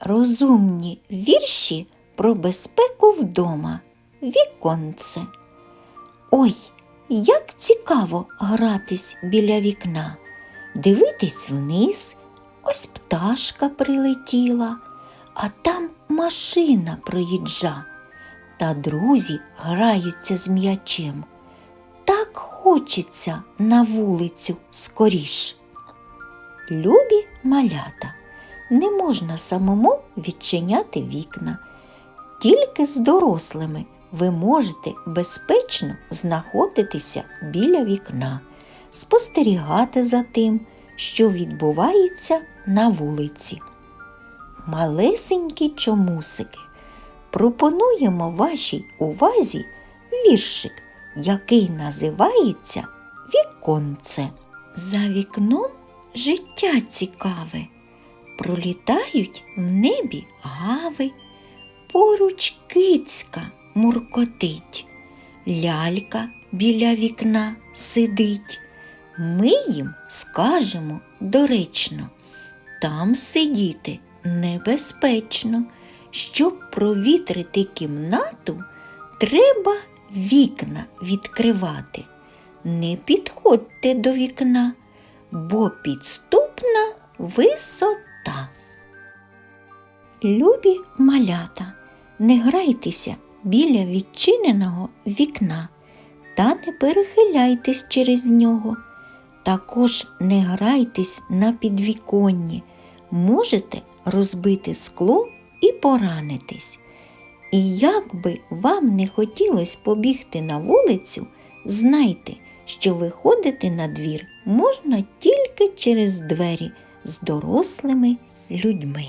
Розумні вірші про безпеку вдома. Віконце. Ой, як цікаво гратись біля вікна, дивитись вниз, ось пташка прилетіла, а там машина проїжджа, та друзі граються з м'ячем. Так хочеться на вулицю скоріш. Любі малята, не можна самому відчиняти вікна. Тільки з дорослими ви можете безпечно знаходитися біля вікна, спостерігати за тим, що відбувається на вулиці. Малесенькі чомусики, пропонуємо вашій увазі віршик, який називається Віконце. За вікном життя цікаве, пролітають в небі гави. Поруч кицька муркотить, лялька біля вікна сидить. Ми їм скажемо доречно, там сидіти небезпечно. Щоб провітрити кімнату, треба вікна відкривати. Не підходьте до вікна, бо підступна висота. Любі малята, не грайтеся біля відчиненого вікна та не перехиляйтесь через нього. Також не грайтесь на підвіконні, можете розбити скло і поранитись. І як би вам не хотілося побігти на вулицю, знайте, що виходити на двір можна тільки через двері з дорослими людьми.